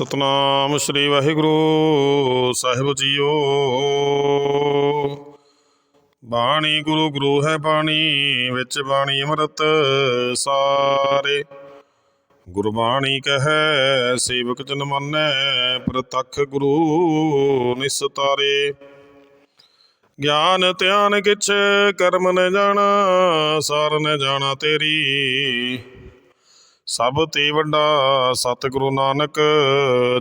ਸਤਨਾਮ ਸ੍ਰੀ ਵਾਹਿਗੁਰੂ, ਸਾਹਿਬ ਜੀਓ। ਬਾਣੀ ਗੁਰੂ ਗੁਰੂ ਹੈ ਬਾਣੀ, ਵਿੱਚ ਬਾਣੀ ਅੰਮ੍ਰਿਤ ਸਾਰੇ। ਗੁਰਬਾਣੀ ਕਹੈ, ਸੇਵਕ ਜਨ ਮੰਨੈ, ਪ੍ਰਤੱਖ ਗੁਰੂ ਨਿਸਤਾਰੇ। ਗਿਆਨ ਧਿਆਨ ਕਿਛ, ਕਰਮ ਨ ਜਾਣਾ, ਸਾਰ ਨ ਜਾਣਾ ਤੇਰੀ। ਸਭ ਤੇ ਵੱਡਾ ਸਤਿਗੁਰੂ ਨਾਨਕ,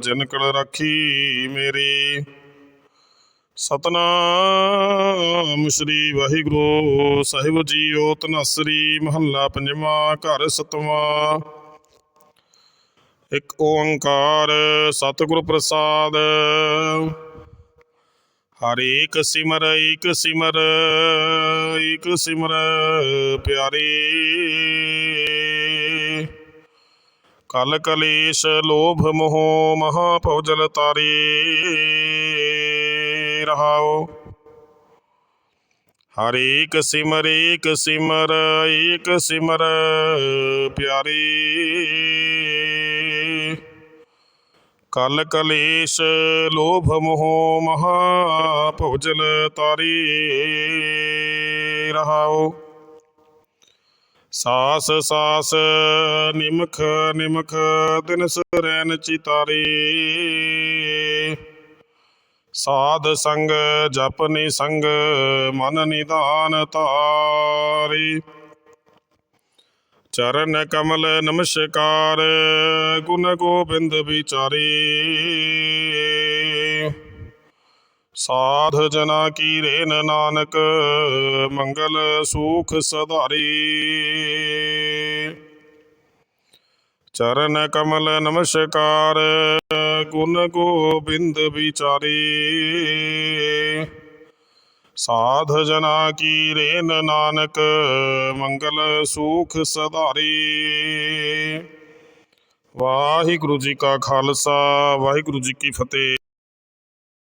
ਜਿਨ ਕਲ ਰੱਖੀ ਮੇਰੀ। ਸਤਨਾਮ ਸ੍ਰੀ ਵਾਹਿਗੁਰੂ ਸਾਹਿਬ ਜੀਓ ਤਨਸਰੀ, ਮਹੱਲਾ ਪੰਜਵਾਂ, ਘਰ ਸਤਵਾਂ। ਇੱਕ ਓੰਕਾਰ ਸਤਿਗੁਰ ਪ੍ਰਸਾਦ। ਹਰੇਕ ਸਿਮਰ ਏਕ ਸਿਮਰ, ਇਕ ਸਿਮਰ ਪਿਆਰੇ। कल कलेश लोभ मोह महापौजल तारे रहाओ। हरेक सिमर, एक सिमर एक सिमर प्यारे। कल कलेश लोभ मोह महापौजल तारे रहाओ। ਸਾਸ ਸਾਸ ਨਿਮਖ ਨਿਮਖ ਦਿਨ ਸਰੈਨ ਚਿਤਾਰੇ। ਸਾਧ ਸੰਗ ਜਪ ਨੀ ਸੰਗ ਮਨ ਨਿਦਾਨ ਧਾਰੀ। ਚਰਨ ਕਮਲ ਨਮਸਕਾਰ ਗੁਣ ਗੋਬਿੰਦ ਵਿਚਾਰੇ। ਸਾਧ ਜਨਾ ਕੀ ਰੇਨ ਨਾਨਕ, ਮੰਗਲ ਸੂਖ ਸਧਾਰੀ। ਚਰਨ ਕਮਲ ਨਮਸਕਾਰ, ਗੁਣ ਗੋਬਿੰਦ ਵਿਚਾਰੇ। ਸਾਧ ਜਨਾ ਕੀ ਰੇਨ ਨਾਨਕ, ਮੰਗਲ ਸੂਖ ਸਧਾਰੀ। ਵਾਹਿਗੁਰੂ ਜੀ ਕਾ ਖਾਲਸਾ, ਵਾਹਿਗੁਰੂ ਜੀ ਕੀ ਫਤਿਹ।